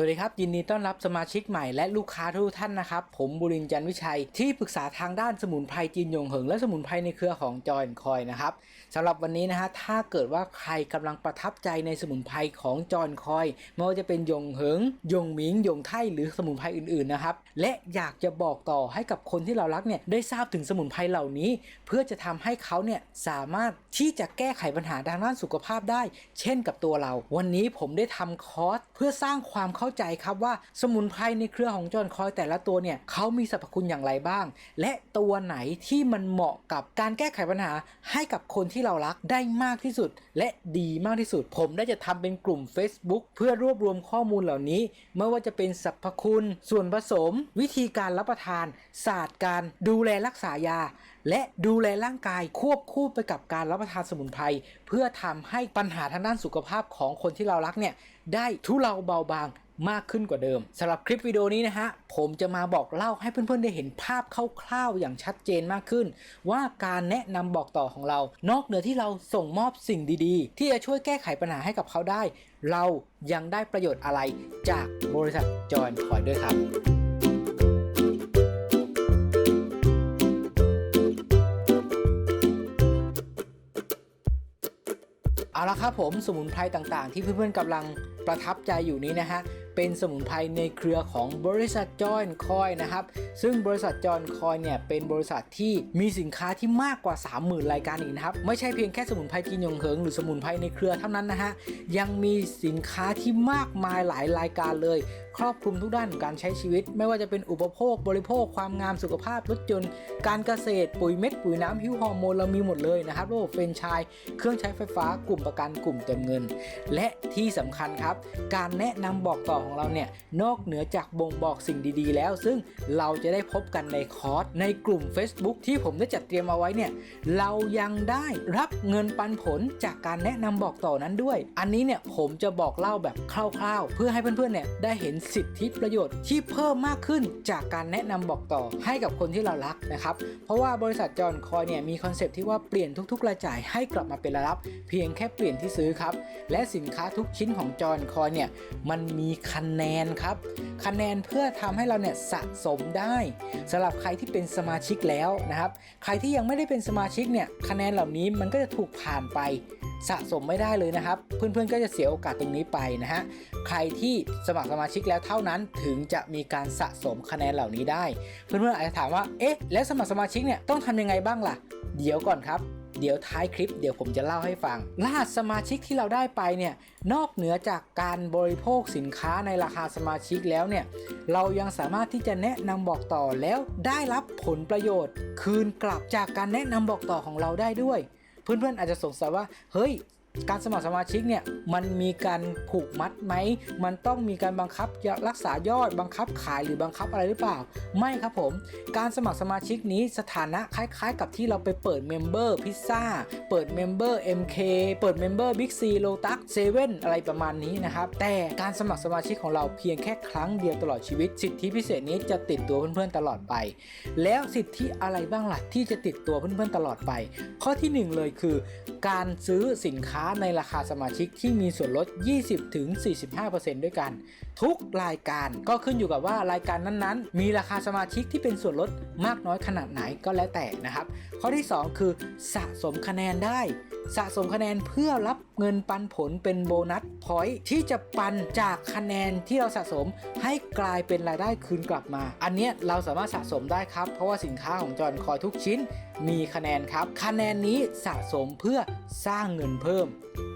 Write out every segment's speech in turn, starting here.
สวัสดีครับ ยินดีต้อนรับสมาชิกใหม่และลูกค้าทุกท่านนะครับ ผมบุรินทร์จันวิชัย ที่ปรึกษาทางด้านสมุนไพรจีนยงเหิง และสมุนไพรในเครือของจอยคอยนะครับสำหรับวันนี้นะฮะถ้าเกิดว่าใครกำลังประทับใจในสมุนไพรของจอยคอยไม่ว่าจะเป็นยงเหิง ยงหมิง ยงไทหรือสมุนไพรอื่นๆนะครับและอยากจะบอกต่อให้กับคนที่เรารักเนี่ยได้ทราบถึงสมุนไพรเหล่านี้ เพื่อจะทำให้เขาเนี่ยสามารถที่จะแก้ไขปัญหาทางด้านสุขภาพได้ เช่นกับตัวเรา วันนี้ผมได้ทำคอร์สเพื่อสร้างความเข้าาใจครับว่าสมุนไพรในเครือของจอห์นคอยแต่ละตัวเนี่ยเขามีสรรพคุณอย่างไรบ้าง และตัวไหนที่มันเหมาะกับการแก้ไขปัญหาให้กับคนที่เรารักได้มากที่สุด และดีมากที่สุด ผมได้จะทำเป็นกลุ่ม Facebook เพื่อรวบรวมข้อมูลเหล่านี้ ไม่ว่าจะเป็นสรรพคุณ ส่วนผสม วิธีการรับประทาน ศาสตร์การดูแลรักษายา และดูแลร่างกายควบคู่ไปกับการรับประทานสมุนไพรเพื่อทำให้ปัญหาทางด้านสุขภาพของคนที่เรารักเนี่ยได้ทุเลาเบาบางมากขึ้นกว่าเดิมสำหรับคลิปวิดีโอนี้นะฮะผมจะมาบอกเล่าให้เพื่อนๆได้เห็นภาพคร่าวๆอย่างชัดเจนมากขึ้น ว่าการแนะนำบอกต่อของเรา นอกเหนือที่เราส่งมอบสิ่งดีๆ ที่จะช่วยแก้ไขปัญหาให้กับเขาได้ เรายังได้ประโยชน์อะไรจากบริษัทจอยคอยด้วยครับ เอาละครับผมสมุนไพรต่างๆ ที่เพื่อนๆกำลังประทับใจอยู่นี้นะฮะเป็นสมุนไพรในเครือของบริษัทจอยคอยนะครับ ซึ่งบริษัทจอยคอยเนี่ยเป็นบริษัทที่มีสินค้าที่มากกว่า 30,000 รายการอีกนะครับ ไม่ใช่เพียงแค่สมุนไพรจีนยงเหิงหรือสมุนไพรในเครือเท่านั้นนะฮะยังมีสินค้าที่มากมายหลายรายการเลย ครอบคลุมทุกด้านของการใช้ชีวิต ไม่ว่าจะเป็นอุปโภคบริโภค ความงามสุขภาพรถยนต์การเกษตรปุ๋ยเม็ดปุ๋ยน้ำหิวฮอร์โมนเรามีหมดเลยนะครับระบบเฟรนชายเครื่องใช้ไฟฟ้ากลุ่มประกันกลุ่มเติมเงิน และที่สำคัญครับ การแนะนำบอกต่อของเราเนี่ยนอกเหนือจากบ่งบอกสิ่งดีๆ แล้ว ซึ่งเราจะได้พบกันในคอร์สในกลุ่ม Facebook ที่ผมได้จัดเตรียมเอาไว้เนี่ยเรายังได้รับเงินปันผลจากการแนะนำบอกต่อนั้นด้วย อันนี้เนี่ยผมจะบอกเล่าแบบคร่าวๆ เพื่อให้เพื่อนๆเนี่ยได้เห็นสิทธิประโยชน์ที่เพิ่มมากขึ้นจากการแนะนำบอกต่อให้กับคนที่เรารักนะครับ เพราะว่าบริษัทจอห์นคอยเนี่ยมีคอนเซปต์ที่ว่าเปลี่ยนทุกๆรายจ่ายให้กลับมาเป็นรายรับ เพียงแค่เปลี่ยนที่ซื้อครับ และสินค้าทุกชิ้นของจอห์นคอยเนี่ยมันมีคะแนนครับ คะแนนเพื่อทำให้เราเนี่ยสะสมได้สำหรับใครที่เป็นสมาชิกแล้วนะครับ ใครที่ยังไม่ได้เป็นสมาชิกเนี่ยคะแนนเหล่านี้มันก็จะถูกผ่านไป สะสมไม่ได้เลยนะครับ เพื่อนๆก็จะเสียโอกาสตรงนี้ไปนะฮะใครที่สมัครสมาชิกแล้วเท่านั้นถึงจะมีการสะสมคะแนนเหล่านี้ได้ เพื่อนๆอาจจะถามว่าเอ๊ะแล้วสมัครสมาชิกเนี่ยต้องทำยังไงบ้างล่ะ เดี๋ยวก่อนครับเดี๋ยวท้ายคลิปเดี๋ยวผมจะเล่าให้ฟัง รหัสสมาชิกที่เราได้ไปเนี่ยนอกเหนือจากการบริโภคสินค้าในราคาสมาชิกแล้วเนี่ยเรายังสามารถที่จะแนะนำบอกต่อแล้วได้รับผลประโยชน์ คืนกลับจากการแนะนำบอกต่อของเราได้ด้วย เพื่อนๆอาจจะสงสัยว่า เฮ้ย การสมัครสมาชิกเนี่ยมันมีการผูกมัดไหม มันต้องมีการบังคับรักษายอดบังคับขายหรือบังคับอะไรหรือเปล่า ไม่ครับผม การสมัครสมาชิกนี้สถานะคล้ายๆ กับที่เราไปเปิดเมมเบอร์พิซซ่าเปิดเมมเบอร์ MK เปิดเมมเบอร์บิ๊กซีโลตัสเซเว่นอะไรประมาณนี้นะครับ แต่การสมัครสมาชิกของเราเพียงแค่ครั้งเดียวตลอดชีวิต สิทธิพิเศษนี้จะติดตัวเพื่อนๆตลอดไป แล้วสิทธิอะไรบ้างล่ะที่จะติดตัวเพื่อนๆตลอดไป ข้อที่หนึ่งเลยคือ การซื้อสินค้าในราคาสมาชิกที่มีส่วนลด 20-45%ด้วยกัน ทุกรายการก็ขึ้นอยู่กับว่ารายการนั้นๆ มีราคาสมาชิกที่เป็นส่วนลดมากน้อยขนาดไหนก็แล้วแต่นะครับ ข้อที่ 2 คือสะสมคะแนนได้ สะสมคะแนนเพื่อรับ เงินปันผลเป็นโบนัสพอยต์ที่จะปันจากคะแนนที่เราสะสมให้กลายเป็นรายได้คืนกลับมา อันเนี้ยเราสามารถสะสมได้ครับ เพราะว่าสินค้าของจอห์นคอยทุกชิ้นมีคะแนนครับ คะแนนนี้สะสมเพื่อสร้างเงินเพิ่ม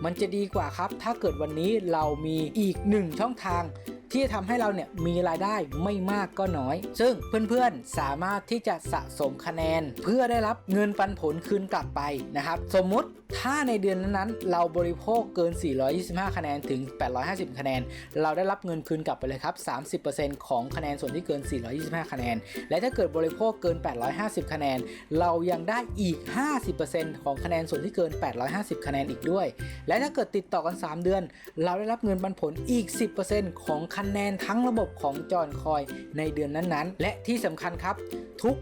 มันจะดีกว่าครับ ถ้าเกิดวันนี้เรามีอีกหนึ่งช่องทาง ที่จะทำให้เราเนี่ยมีรายได้ไม่มากก็น้อย ซึ่งเพื่อนๆสามารถที่จะสะสมคะแนน เพื่อได้รับเงินปันผลคืนกลับไปนะครับ สมมุติถ้าในเดือนนั้นๆ เราบริโภคเกิน 425 คะแนนถึง 850 คะแนน เราได้รับเงินคืนกลับไปเลยครับ 30%ของคะแนนส่วนที่เกิน 425 คะแนน และถ้าเกิดบริโภคเกิน 850 คะแนน เรายังได้อีก 50%ของคะแนนส่วนที่เกิน 850 คะแนนอีกด้วย และถ้าเกิดติดต่อกัน 3 เดือน เราได้รับเงินปันผลอีก 10%ของคะคะแนนทั้งระบบของจอนคอยในเดือนนั้นๆ และที่สำคัญครับ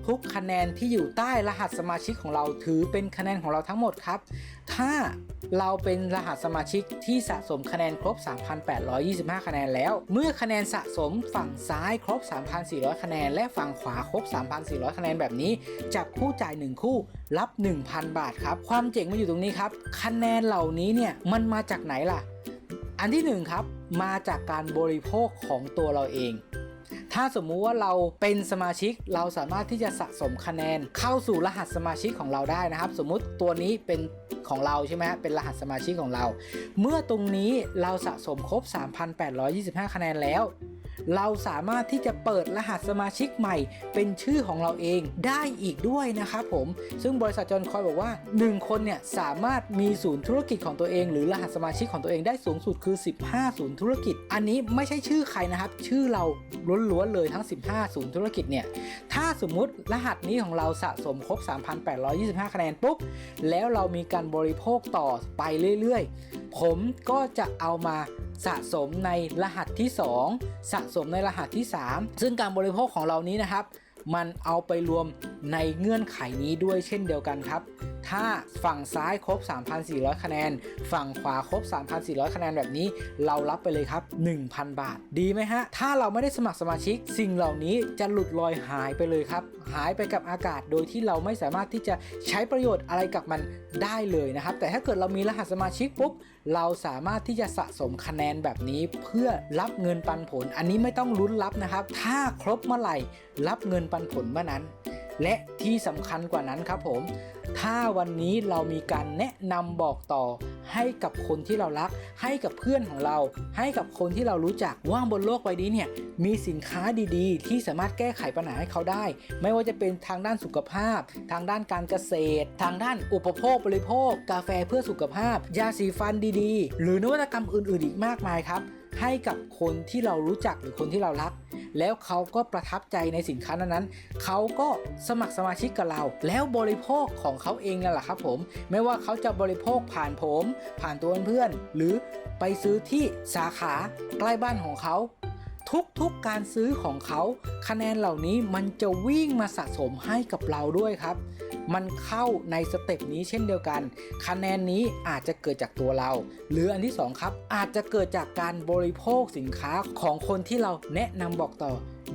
ทุกๆคะแนนที่อยู่ใต้รหัสสมาชิกของเราถือเป็นคะแนนของเราทั้งหมดครับ ถ้าเราเป็นรหัสสมาชิกที่สะสมคะแนนครบ 3,825 คะแนนแล้ว เมื่อคะแนนสะสมฝั่งซ้ายครบ 3,400 คะแนน และฝั่งขวาครบ 3,400 คะแนนแบบนี้จับคู่จ่าย 1 คู่รับ 1,000 บาทครับ ความเจ๋งมันอยู่ตรงนี้ครับ คะแนนเหล่านี้เนี่ยมันมาจากไหนล่ะ อันที่หนึ่งครับ มาจากการบริโภคของตัวเราเอง ถ้าสมมุติว่าเราเป็นสมาชิกเราสามารถที่จะสะสมคะแนนเข้าสู่รหัสสมาชิกของเราได้นะครับ สมมุติตัวนี้เป็นของเราใช่ไหมเป็นรหัสสมาชิกของเรา เมื่อตรงนี้เราสะสมครบ 3,825 คะแนนแล้ว เราสามารถที่จะเปิดรหัสสมาชิกใหม่ เป็นชื่อของเราเองได้อีกด้วยนะครับผม ซึ่งบริษัทจอนคอยบอกว่า 1 คนเนี่ยสามารถมีศูนย์ธุรกิจของตัวเอง หรือรหัสสมาชิกของตัวเองได้สูงสุดคือ 15 ศูนย์ธุรกิจ อันนี้ไม่ใช่ชื่อใครนะครับ ชื่อเราล้วนๆเลยทั้ง 15 ศูนย์ธุรกิจเนี่ยถ้าสมมุติรหัสนี้ของเราสะสมครบ 3,825 คะแนนปุ๊บแล้วเรามีการบริโภคต่อไปเรื่อยๆ ผมก็จะเอามา สะสมในรหัสที่ 2 สะสมในรหัสที่ 3 ซึ่งการบริโภคของเรานี้นะครับ มันเอาไปรวมในเงื่อนไขนี้ด้วยเช่นเดียวกันครับถ้าฝั่งซ้ายครบ 3,400 คะแนน ฝั่งขวาครบ 3,400 คะแนนแบบนี้ เรารับไปเลยครับ 1,000 บาท ดีไหมฮะ ถ้าเราไม่ได้สมัครสมาชิก สิ่งเหล่านี้จะหลุดลอยหายไปเลยครับ หายไปกับอากาศโดยที่เราไม่สามารถที่จะใช้ประโยชน์อะไรกับมันได้เลยนะครับ แต่ถ้าเกิดเรามีรหัสสมาชิกปุ๊บ เราสามารถที่จะสะสมคะแนนแบบนี้ เพื่อรับเงินปันผล อันนี้ไม่ต้องลุ้นรับนะครับ ถ้าครบเมื่อไหร่ รับเงินปันผลเมื่อนั้น และที่สำคัญกว่านั้นครับผม ถ้าวันนี้เรามีการแนะนำบอกต่อ ให้กับคนที่เรารัก ให้กับเพื่อนของเรา ให้กับคนที่เรารู้จักว่าบนโลกใบนี้เนี่ยมีสินค้าดีๆ ที่สามารถแก้ไขปัญหาให้เขาได้ ไม่ว่าจะเป็นทางด้านสุขภาพ ทางด้านการเกษตร ทางด้านอุปโภคบริโภค กาแฟเพื่อสุขภาพ ยาสีฟันดีๆ หรือนวัตกรรมอื่นๆ อีกมากมายครับ ให้กับคนที่เรารู้จักหรือคนที่เรารัก แล้วเขาก็ประทับใจในสินค้านั้นๆเขาก็สมัครสมาชิกกับเรา แล้วบริโภคของเขาเองนั่นแหละครับผม ไม่ว่าเขาจะบริโภคผ่านผม ผ่านตัวเพื่อนๆหรือไปซื้อที่สาขาใกล้บ้านของเขาทุกๆการซื้อของเขา คะแนนเหล่านี้มันจะวิ่งมาสะสมให้กับเราด้วยครับ มันเข้าในสเต็ปนี้เช่นเดียวกัน คะแนนนี้อาจจะเกิดจากตัวเรา หรืออันที่สองครับ อาจจะเกิดจากการบริโภคสินค้าของคนที่เราแนะนำบอกต่อ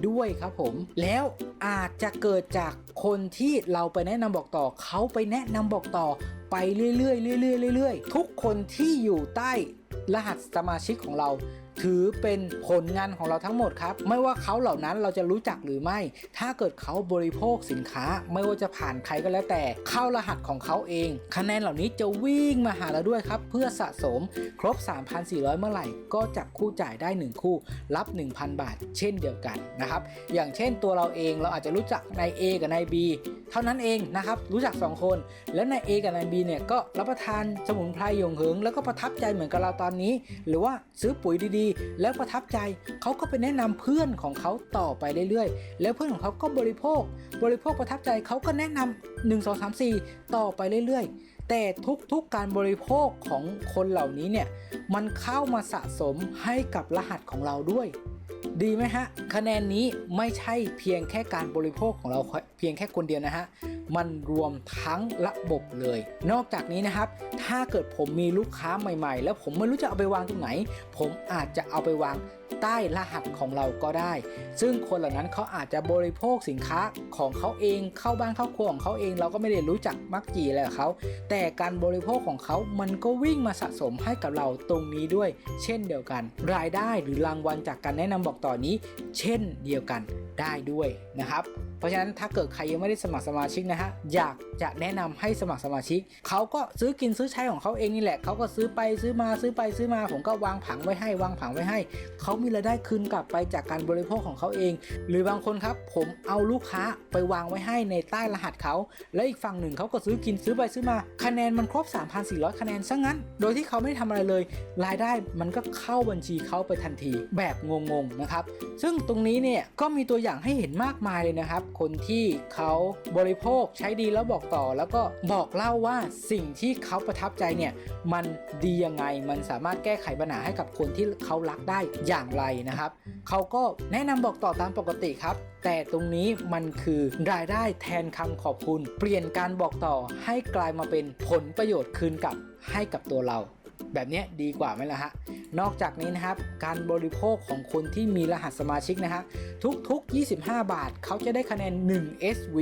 ด้วยครับผม แล้วอาจจะเกิดจากคนที่เราไปแนะนำบอกต่อ เขาไปแนะนำบอกต่อ ไปเรื่อยๆเรื่อยๆเรื่อยๆทุกคนที่อยู่ใต้รหัสสมาชิกของเรา ถือเป็นผลงานของเราทั้งหมดครับ ไม่ว่าเขาเหล่านั้นเราจะรู้จักหรือไม่ ถ้าเกิดเขาบริโภคสินค้า ไม่ว่าจะผ่านใครก็แล้วแต่ เข้ารหัสของเขาเอง คะแนนเหล่านี้จะวิ่งมาหาเราด้วยครับ เพื่อสะสมครบ 3,400 เมื่อไหร่ ก็จับคู่จ่ายได้ 1 คู่ รับ 1,000 บาท เช่นเดียวกันนะครับ อย่างเช่นตัวเราเองเราอาจจะรู้จักนาย A กับนาย B ท่านั้นเองนะครับรู้จัก 2 คน แล้วนาย A กับนาย B เนี่ยก็รับประทานสมุนไพรหยงเหิงแล้วก็ประทับใจเหมือนกับเราตอนนี้ หรือว่าซื้อปุ๋ยดีๆ แล้วประทับใจเขาก็ไปแนะนำเพื่อนของเขาต่อไปเรื่อยๆ แล้วเพื่อนของเขาก็บริโภค บริโภคประทับใจเขาก็แนะนำ1 2 3 4 ต่อไปเรื่อยๆแต่ทุกๆการบริโภคของคนเหล่านี้เนี่ย มันเข้ามาสะสมให้กับรหัสของเราด้วย ดีไหมฮะ คะแนนนี้ไม่ใช่เพียงแค่การบริโภคของเราเพียงแค่คนเดียวนะฮะ มันรวมทั้งระบบเลย นอกจากนี้นะครับ ถ้าเกิดผมมีลูกค้าใหม่ๆ แล้วผมไม่รู้จะเอาไปวางตรงไหน ผมอาจจะเอาไปวางใต้รหัสของเราก็ได้ ซึ่งคนเหล่านั้นเขาอาจจะบริโภคสินค้าของเขาเองเข้าบ้านเข้าครัวของเขาเอง เราก็ไม่ได้รู้จักมักจีอะไรเขา แต่การบริโภคของเขามันก็วิ่งมาสะสมให้กับเราตรงนี้ด้วย เช่นเดียวกัน รายได้หรือรางวัลจากการแนะนำบอกต่อนี้ เช่นเดียวกัน ได้ด้วยนะครับ เพราะฉะนั้นถ้าเกิดใครยังไม่ได้สมัครสมาชิกนะฮะอยากจะแนะนำให้สมัครสมาชิกเขาก็ซื้อกินซื้อใช้ของเขาเองนี่แหละเขาก็ซื้อไปซื้อมาซื้อไปซื้อมาผมก็วางผังไว้ให้วางผังไว้ให้เขามีรายได้คืนกลับไปจากการบริโภคของเขาเอง หรือบางคนครับผมเอาลูกค้าไปวางไว้ให้ในใต้รหัสเขาและอีกฝั่งหนึ่งเขาก็ซื้อกินซื้อไปซื้อมา คะแนนมันครบ 3,400 คะแนนซะงั้น โดยที่เขาไม่ได้ทำอะไรเลย รายได้มันก็เข้าบัญชีเขาไปทันที แบบงงๆนะครับซึ่งตรงนี้เนี่ยก็มีตัวอย่างให้เห็นมากมายเลยนะครับ คนที่เขาบริโภคใช้ดีแล้วบอกต่อ แล้วก็บอกเล่าว่าสิ่งที่เขาประทับใจเนี่ยมันดียังไงมันสามารถแก้ไขปัญหาให้กับคนที่เขารักได้อย่างไรนะครับเขาก็แนะนำบอกต่อตามปกติครับ แต่ตรงนี้มันคือรายได้แทนคำขอบคุณ เปลี่ยนการบอกต่อให้กลายมาเป็นผลประโยชน์คืนกลับให้กับตัวเรา แบบนี้ดีกว่าไหมล่ะฮะ นอกจากนี้นะครับ การบริโภคของคนที่มีรหัสสมาชิกนะฮะ ทุกๆ 25 บาทเขาจะได้คะแนน 1 SV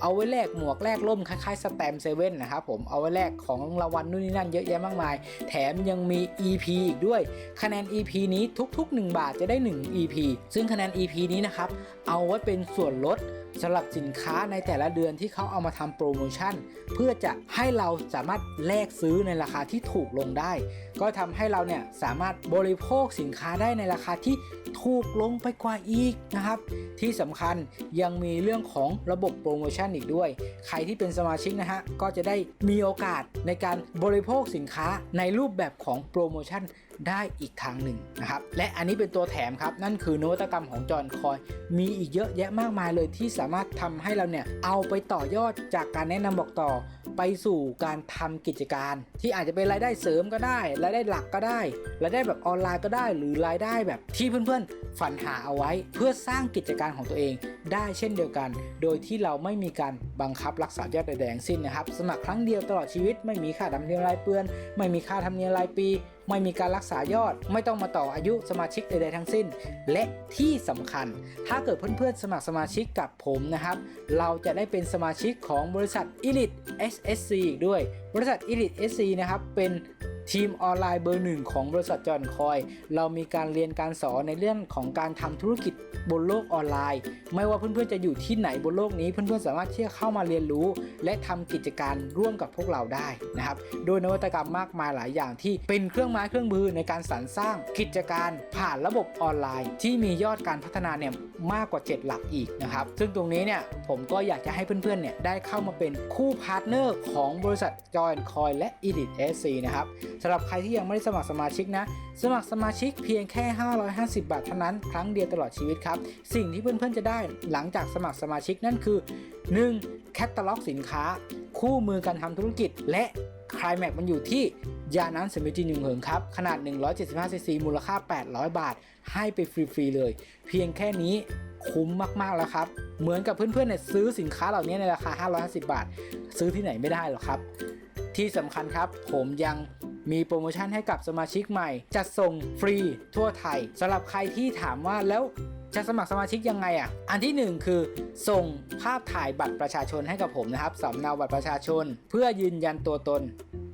เอาไว้แลกหมวกแลกล่มคล้ายๆสแตมเซเว่นนะครับผม เอาไว้แลกของรางวัลนู่นนี่นั่นเยอะแยะมากมาย แถมยังมี EP อีกด้วย คะแนน EP นี้ทุก ๆ 1 บาทจะได้ 1 EP ซึ่งคะแนน EP นี้นะครับ เอาไว้เป็นส่วนลด สำหรับสินค้าในแต่ละเดือนที่เขาเอามาทำโปรโมชั่น เพื่อจะให้เราสามารถแลกซื้อในราคาที่ถูกลงได้ ก็ทำให้เราเนี่ยสามารถบริโภคสินค้าได้ในราคาที่ถูกลงไปกว่าอีกนะครับ ที่สำคัญยังมีเรื่องของระบบโปรโมชั่นอีกด้วย ใครที่เป็นสมาชิกนะฮะก็จะได้มีโอกาสในการบริโภคสินค้าในรูปแบบของโปรโมชั่น ได้อีกทางหนึ่งนะครับ และอันนี้เป็นตัวแถมครับ นั่นคือนวัตกรรมของจอห์นคอย มีอีกเยอะแยะมากมายเลยที่สามารถทำให้เราเนี่ย เอาไปต่อยอดจากการแนะนำบอกต่อ ไปสู่การทำกิจการ ที่อาจจะเป็นรายได้เสริมก็ได้รายได้หลักก็ได้รายได้แบบออนไลน์ก็ได้ หรือรายได้แบบที่เพื่อนๆ ฝันหาเอาไว้ เพื่อสร้างกิจการของตัวเอง ได้เช่นเดียวกัน โดยที่เราไม่มีการบังคับรักษายอดใดๆทั้งสิ้นนะครับ สมัครครั้งเดียวตลอดชีวิตไม่มีค่าธรรมเนียมรายเปือน ไม่มีค่าธรรมเนียมรายปี ไม่มีการรักษายอด ไม่ต้องมาต่ออายุสมาชิกใดๆทั้งสิ้น และที่สำคัญ ถ้าเกิดเพื่อนๆสมัครสมาชิกกับผมนะครับ เราจะได้เป็นสมาชิกของบริษัท Elite SSC อีกด้วย บริษัท Elite SC นะครับเป็น ทีมออนไลน์เบอร์หนึ่งของบริษัทจอห์นคอย เรามีการเรียนการสอนในเรื่องของการทำธุรกิจบนโลกออนไลน์ ไม่ว่าเพื่อนๆจะอยู่ที่ไหนบนโลกนี้ เพื่อนๆสามารถที่จะเข้ามาเรียนรู้ และทำกิจการร่วมกับพวกเราได้นะครับ โดยนวัตกรรมมากมายหลายอย่างที่เป็นเครื่องไม้เครื่องมือในการสรรสร้างกิจการผ่านระบบออนไลน์ ที่มียอดการพัฒนาเนี่ยมากกว่า 7 หลักอีกนะครับ ซึ่งตรงนี้เนี่ยผมก็อยากจะให้เพื่อนๆเนี่ยได้เข้ามาเป็นคู่พาร์ทเนอร์ของบริษัท Join Coin และ Edit SC นะครับสำหรับใครที่ยังไม่ได้สมัครสมาชิกนะ สมัครสมาชิกเพียงแค่ 550 บาทเท่านั้นครั้งเดียวตลอดชีวิตครับ สิ่งที่เพื่อนๆจะได้หลังจากสมัครสมาชิกนั่นคือ 1. แคตตาล็อกสินค้า คู่มือการทำธุรกิจ และคลายแม็กมันอยู่ที่ยาน้ำสมิจินหนึ่งเหิงครับ ขนาด 175ซีซีมูลค่า 800 บาท ให้ไปฟรีๆเลย เพียงแค่นี้คุ้มมากๆแล้วครับ เหมือนกับเพื่อนๆเนี่ยซื้อสินค้าเหล่านี้ในราคา 550 บาท ซื้อที่ไหนไม่ได้หรอกครับ ที่สำคัญครับผมยัง มีโปรโมชั่นให้กับสมาชิกใหม่ จัดส่งฟรีทั่วไทยสำหรับใครที่ถามว่าแล้วจะสมัครสมาชิกยังไงอะ อันที่หนึ่งคือ ส่งภาพถ่ายบัตรประชาชนให้กับผมนะครับสำเนาบัตรประชาชน เพื่อยืนยันตัวตน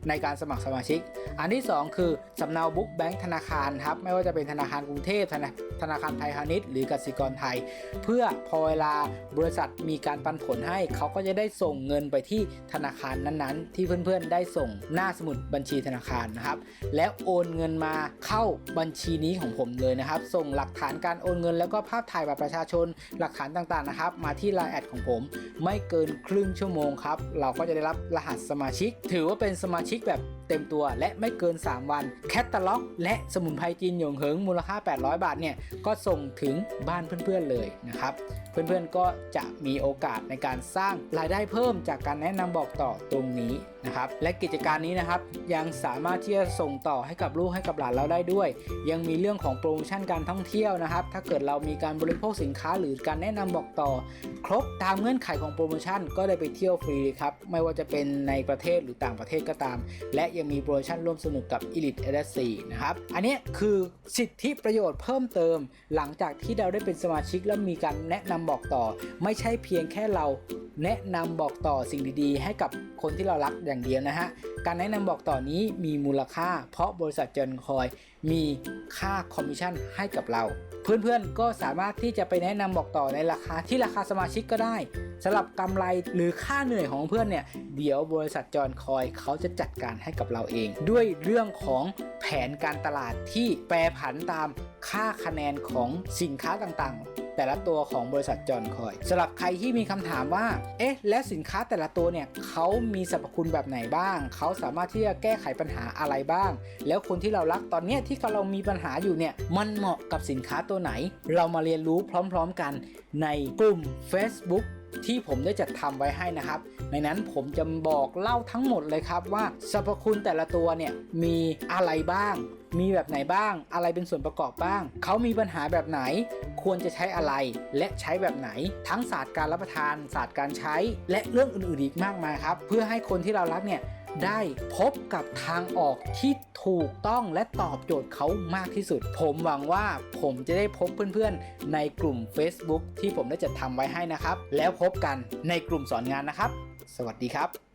ในการสมัครสมาชิก อันที่ 2 คือสำเนาบุ๊กแบงค์ธนาคารครับไม่ว่าจะเป็นธนาคารกรุงเทพธนาธนาคารไทยพาณิชย์หรือกสิกรไทย เพื่อพอเวลาบริษัทมีการปันผลให้ เขาก็จะได้ส่งเงินไปที่ธนาคารนั้นๆ ที่เพื่อนๆ ได้ส่งหน้าสมุดบัญชีธนาคารนะครับ แล้วโอนเงินมาเข้าบัญชีนี้ของผมเลยนะครับ ส่งหลักฐานการโอนเงิน แล้วก็ภาพถ่ายบัตรประชาชนหลักฐานต่างๆนะครับ มาที่ไลน์แอดของผม ไม่เกินครึ่งชั่วโมงครับเราก็จะได้รับรหัสสมาชิก ถือว่าเป็นสมาชิกชิกแบบ เต็มตัวและไม่เกิน 3 วัน แคตตาล็อกและสมุนไพรจีนหยงเหิงมูลค่า 800 บาทเนี่ยก็ส่งถึงบ้านเพื่อนๆเลยนะครับ เพื่อนๆก็จะมีโอกาสในการสร้างรายได้เพิ่มจากการแนะนำบอกต่อตรงนี้นะครับ และกิจการนี้นะครับยังสามารถที่จะส่งต่อให้กับลูกให้กับหลานเราได้ด้วย ยังมีเรื่องของโปรโมชั่นการท่องเที่ยวนะครับ ถ้าเกิดเรามีการบริโภคสินค้าหรือการแนะนำบอกต่อ ครบตามเงื่อนไขของโปรโมชั่นก็ได้ไปเที่ยวฟรีครับไม่ว่าจะเป็นในประเทศหรือต่างประเทศก็ตาม และยังมีโปรโมชั่นร่วมสนุกกับ Elite e s 4นะครับ อันนี้คือสิทธิประโยชน์เพิ่มเติม หลังจากที่เราได้เป็นสมาชิกแล้วมีการแนะนำบอกต่อ ไม่ใช่เพียงแค่เราแนะนำบอกต่อสิ่งดีๆ ให้กับคนที่เรารักอย่างเดียวนะฮะ การแนะนำบอกต่อนี้มีมูลค่า เพราะบริษัทเจนคอย มีค่าคอมมิชชั่นให้กับเรา เพื่อนๆก็สามารถที่จะไปแนะนำบอกต่อในราคาที่ราคาสมาชิกก็ได้สำหรับกำไรหรือค่าเหนื่อยของเพื่อนเนี่ย เดี๋ยวบริษัทจอนคอยเขาจะจัดการให้กับเราเอง ด้วยเรื่องของแผนการตลาดที่แปรผันตามค่าคะแนนของสินค้าต่างๆ แต่ละตัวของบริษัทจอห์นคอยสำหรับใครที่มีคำถามว่า เอ๊ะ และสินค้าแต่ละตัวเนี่ยเขามีสรรพคุณแบบไหนบ้าง เขาสามารถที่จะแก้ไขปัญหาอะไรบ้าง แล้วคนที่เรารักตอนนี้ที่กำลังมีปัญหาอยู่เนี่ย มันเหมาะกับสินค้าตัวไหน เรามาเรียนรู้พร้อม ๆกันในกลุ่ม Facebook ที่ผมได้จัดทำไว้ให้นะครับ ในนั้นผมจะบอกเล่าทั้งหมดเลยครับว่าสรรพคุณแต่ละตัวเนี่ยมีอะไรบ้าง มีแบบไหนบ้าง อะไรเป็นส่วนประกอบบ้าง เขามีปัญหาแบบไหน ควรจะใช้อะไร และใช้แบบไหน ทั้งศาสตร์การรับประทาน ศาสตร์การใช้ และเรื่องอื่นๆอีกมากมายครับ เพื่อให้คนที่เรารักเนี่ยได้พบกับทางออกที่ถูกต้องและตอบโจทย์เขามากที่สุด ผมหวังว่าผมจะได้พบเพื่อนๆ ในกลุ่ม Facebook ที่ผมได้จัดทำไว้ให้นะครับ แล้วพบกันในกลุ่มสอนงานนะครับ สวัสดีครับ